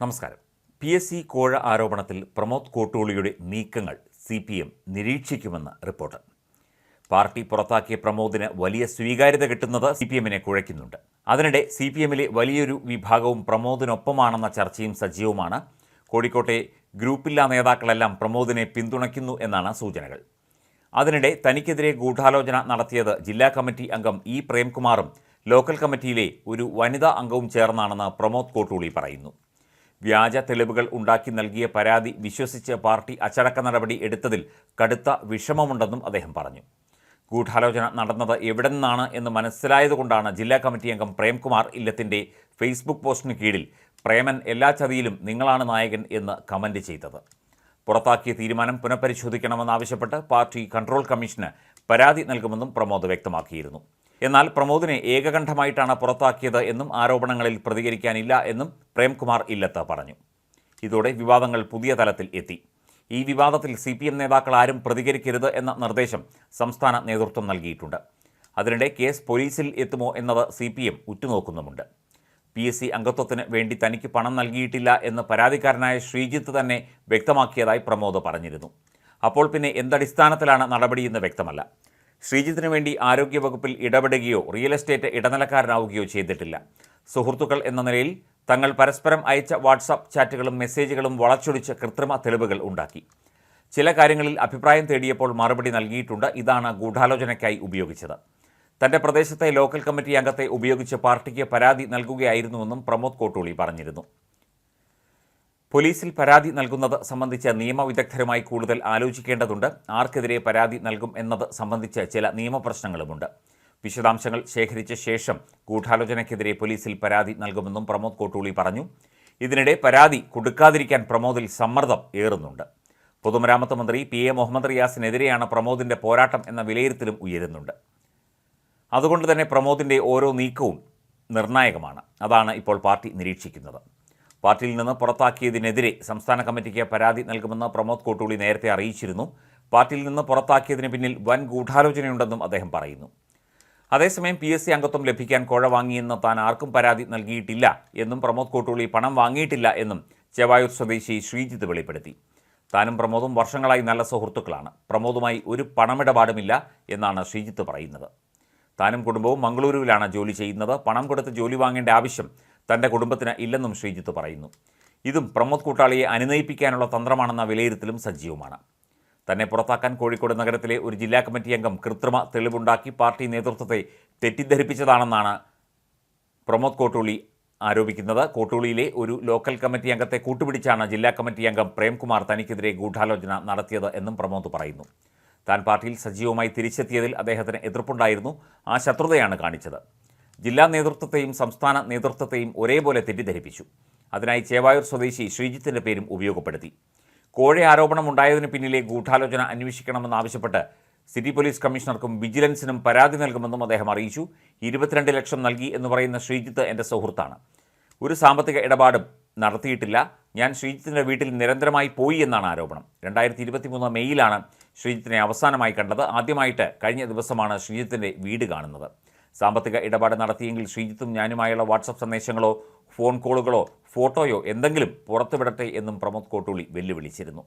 നമസ്കാരം. P S C കോഴ ആരോപണത്തിൽ പ്രമോദ് കോട്ടൂളിയുടെ നീക്കങ്ങൾ സി പി എം നിരീക്ഷിക്കുമെന്ന് റിപ്പോർട്ട്. പാർട്ടി പുറത്താക്കിയ പ്രമോദിന് വലിയ സ്വീകാര്യത കിട്ടുന്നത് സി പി എമ്മിനെ കുഴയ്ക്കുന്നുണ്ട്. അതിനിടെ സി പി എമ്മിലെ വലിയൊരു വിഭാഗവും പ്രമോദിനൊപ്പമാണെന്ന ചർച്ചയും സജീവമാണ്. കോഴിക്കോട്ടെ ഗ്രൂപ്പില്ലാ നേതാക്കളെല്ലാം പ്രമോദിനെ പിന്തുണയ്ക്കുന്നു എന്നാണ് സൂചനകൾ. അതിനിടെ തനിക്കെതിരെ ഗൂഢാലോചന നടത്തിയത് ജില്ലാ കമ്മിറ്റി അംഗം ഇ പ്രേംകുമാറും ലോക്കൽ കമ്മിറ്റിയിലെ ഒരു വനിതാ അംഗവും ചേർന്നാണെന്ന് പ്രമോദ് കോട്ടൂളി പറയുന്നു. വ്യാജ തെളിവുകൾ ഉണ്ടാക്കി നൽകിയ പരാതി വിശ്വസിച്ച് പാർട്ടി അച്ചടക്ക നടപടി എടുത്തതിൽ കടുത്ത വിഷമമുണ്ടെന്നും അദ്ദേഹം പറഞ്ഞു. ഗൂഢാലോചന നടന്നത് എവിടെ നിന്നാണ് എന്ന് മനസ്സിലായതുകൊണ്ടാണ് ജില്ലാ കമ്മിറ്റി അംഗം പ്രേംകുമാർ ഇല്ലത്തിന്റെ ഫേസ്ബുക്ക് പോസ്റ്റിന് കീഴിൽ പ്രേമൻ എല്ലാ ചതിയിലും നിങ്ങളാണ് നായകൻ എന്ന് കമന്റ് ചെയ്തത്. പുറത്താക്കിയ തീരുമാനം പുനഃപരിശോധിക്കണമെന്നാവശ്യപ്പെട്ട് പാർട്ടി കൺട്രോൾ കമ്മീഷന് പരാതി നൽകുമെന്നും പ്രമോദ് വ്യക്തമാക്കിയിരുന്നു. എന്നാൽ പ്രമോദിനെ ഏകകണ്ഠമായിട്ടാണ് പുറത്താക്കിയത് എന്നും ആരോപണങ്ങളിൽ പ്രതികരിക്കാനില്ല എന്നും പ്രേംകുമാർ ഇല്ലത്ത് പറഞ്ഞു. ഇതോടെ വിവാദങ്ങൾ പുതിയ തലത്തിൽ എത്തി. ഈ വിവാദത്തിൽ സി പി എം നേതാക്കൾ ആരും പ്രതികരിക്കരുത് എന്ന നിർദ്ദേശം സംസ്ഥാന നേതൃത്വം നൽകിയിട്ടുണ്ട്. അതിനിടെ കേസ് പോലീസിൽ എത്തുമോ എന്നത് സി പി എം ഉറ്റുനോക്കുന്നുമുണ്ട്. പി എസ് സി അംഗത്വത്തിന് വേണ്ടി തനിക്ക് പണം നൽകിയിട്ടില്ല എന്ന് പരാതിക്കാരനായ ശ്രീജിത്ത് തന്നെ വ്യക്തമാക്കിയതായി പ്രമോദ് പറഞ്ഞിരുന്നു. അപ്പോൾ പിന്നെ എന്തടിസ്ഥാനത്തിലാണ് നടപടിയെന്ന് വ്യക്തമല്ല. ശ്രീജിത്തിന് വേണ്ടി ആരോഗ്യവകുപ്പിൽ ഇടപെടുകയോ റിയൽ എസ്റ്റേറ്റ് ഇടനിലക്കാരനാവുകയോ ചെയ്തിട്ടില്ല. സുഹൃത്തുക്കൾ എന്ന നിലയിൽ തങ്ങൾ പരസ്പരം അയച്ച വാട്സാപ്പ് ചാറ്റുകളും മെസ്സേജുകളും വളച്ചൊടിച്ച് കൃത്രിമ തെളിവുകൾ ഉണ്ടാക്കി. ചില കാര്യങ്ങളിൽ അഭിപ്രായം തേടിയപ്പോൾ മറുപടി നൽകിയിട്ടുണ്ട്. ഇതാണ് ഗൂഢാലോചനയ്ക്കായി ഉപയോഗിച്ചത്. തന്റെ പ്രദേശത്തെ ലോക്കൽ കമ്മിറ്റി അംഗത്തെ ഉപയോഗിച്ച് പാർട്ടിക്ക് പരാതി നൽകുകയായിരുന്നുവെന്നും പ്രമോദ് കോട്ടൂളി പറഞ്ഞിരുന്നു. പോലീസിൽ പരാതി നൽകുന്നത് സംബന്ധിച്ച് നിയമവിദഗ്ധരുമായി കൂടുതൽ ആലോചിക്കേണ്ടതുണ്ട്. ആർക്കെതിരെ പരാതി നൽകും എന്നത് സംബന്ധിച്ച് ചില നിയമപ്രശ്നങ്ങളുമുണ്ട്. വിശദാംശങ്ങൾ ശേഖരിച്ച ശേഷം ഗൂഢാലോചനയ്ക്കെതിരെ പോലീസിൽ പരാതി നൽകുമെന്നും പ്രമോദ് കോട്ടൂളി പറഞ്ഞു. ഇതിനിടെ പരാതി കൊടുക്കാതിരിക്കാൻ പ്രമോദിൽ സമ്മർദ്ദം ഏറുന്നുണ്ട്. പൊതുമരാമത്ത് മന്ത്രി പി എ മുഹമ്മദ് റിയാസിനെതിരെയാണ് പ്രമോദിന്റെ പോരാട്ടം എന്ന വിലയിരുത്തലും ഉയരുന്നുണ്ട്. അതുകൊണ്ട് തന്നെ പ്രമോദിന്റെ ഓരോ നീക്കവും നിർണായകമാണ്. അതാണ് ഇപ്പോൾ പാർട്ടി നിരീക്ഷിക്കുന്നത്. പാർട്ടിയിൽ നിന്ന് പുറത്താക്കിയതിനെതിരെ സംസ്ഥാന കമ്മിറ്റിക്ക് പരാതി നൽകുമെന്ന് പ്രമോദ് കോട്ടൂളി നേരത്തെ അറിയിച്ചിരുന്നു. പാർട്ടിയിൽ നിന്ന് പുറത്താക്കിയതിന് പിന്നിൽ വൻ ഗൂഢാലോചനയുണ്ടെന്നും അദ്ദേഹം പറയുന്നു. അതേസമയം പി എസ് സി അംഗത്വം ലഭിക്കാൻ കോഴ വാങ്ങിയെന്ന് താൻ ആർക്കും പരാതി നൽകിയിട്ടില്ല എന്നും പ്രമോദ് കോട്ടൂളി പണം വാങ്ങിയിട്ടില്ല എന്നും ചെവായൂർ സ്വദേശി ശ്രീജിത്ത് വെളിപ്പെടുത്തി. താനും പ്രമോദും വർഷങ്ങളായി നല്ല സുഹൃത്തുക്കളാണ്. പ്രമോദുമായി ഒരു പണമിടപാടുമില്ല എന്നാണ് ശ്രീജിത്ത് പറയുന്നത്. താനും കുടുംബവും മംഗളൂരുവിലാണ് ജോലി ചെയ്യുന്നത്. പണം കൊടുത്ത് ജോലി വാങ്ങേണ്ട ആവശ്യം തന്റെ കുടുംബത്തിന് ഇല്ലെന്നും ശ്രീജിത്ത് പറയുന്നു. ഇതും പ്രമോദ് കൂട്ടാളിയെ അനുനയിപ്പിക്കാനുള്ള തന്ത്രമാണെന്ന വിലയിരുത്തലും സജീവമാണ്. തന്നെ പുറത്താക്കാൻ കോഴിക്കോട് നഗരത്തിലെ ഒരു ജില്ലാ കമ്മിറ്റി അംഗം കൃത്രിമ തെളിവുണ്ടാക്കി പാർട്ടി നേതൃത്വത്തെ തെറ്റിദ്ധരിപ്പിച്ചതാണെന്നാണ് പ്രമോദ് കോട്ടൂളി ആരോപിക്കുന്നത്. കോട്ടൂളിയിലെ ഒരു ലോക്കൽ കമ്മിറ്റി അംഗത്തെ കൂട്ടുപിടിച്ചാണ് ജില്ലാ കമ്മിറ്റി അംഗം പ്രേംകുമാർ തനിക്കെതിരെ ഗൂഢാലോചന നടത്തിയത് എന്നും പ്രമോദ് പറയുന്നു. താൻ പാർട്ടിയിൽ സജീവമായി തിരിച്ചെത്തിയതിൽ അദ്ദേഹത്തിന് എതിർപ്പുണ്ടായിരുന്നു. ആ ശത്രുതയാണ് കാണിച്ചത്. ജില്ലാ നേതൃത്വത്തെയും സംസ്ഥാന നേതൃത്വത്തെയും ഒരേപോലെ തെറ്റിദ്ധരിപ്പിച്ചു. അതിനായി ചേവായൂർ സ്വദേശി ശ്രീജിത്തിന്റെ പേരും ഉപയോഗപ്പെടുത്തി. കോഴ ആരോപണം ഉണ്ടായതിനു പിന്നിലെ ഗൂഢാലോചന അന്വേഷിക്കണമെന്നാവശ്യപ്പെട്ട് സിറ്റി പോലീസ് കമ്മീഷണർക്കും വിജിലൻസിനും പരാതി നൽകുമെന്നും അദ്ദേഹം അറിയിച്ചു. ഇരുപത്തിരണ്ട് ലക്ഷം നൽകി എന്ന് പറയുന്ന ശ്രീജിത്ത് എന്റെ സുഹൃത്താണ്. ഒരു സാമ്പത്തിക ഇടപാടും നടത്തിയിട്ടില്ല. ഞാൻ ശ്രീജിത്തിന്റെ വീട്ടിൽ നിരന്തരമായി പോയി എന്നാണ് ആരോപണം. രണ്ടായിരത്തി ഇരുപത്തി മൂന്ന് മെയ്യിലാണ് ശ്രീജിത്തിനെ അവസാനമായി കണ്ടത്. ആദ്യമായിട്ട് കഴിഞ്ഞ ദിവസമാണ് ശ്രീജിത്തിന്റെ വീട് കാണുന്നത്. സാമ്പത്തിക ഇടപാട് നടത്തിയെങ്കിൽ ശ്രീജിത്തും ഞാനുമായുള്ള വാട്സപ്പ് സന്ദേശങ്ങളോ ഫോൺ കോളുകളോ ഫോട്ടോയോ എന്തെങ്കിലും പുറത്തുവിടട്ടെ എന്നും പ്രമോദ് കോട്ടൂളി വെല്ലുവിളിച്ചിരുന്നു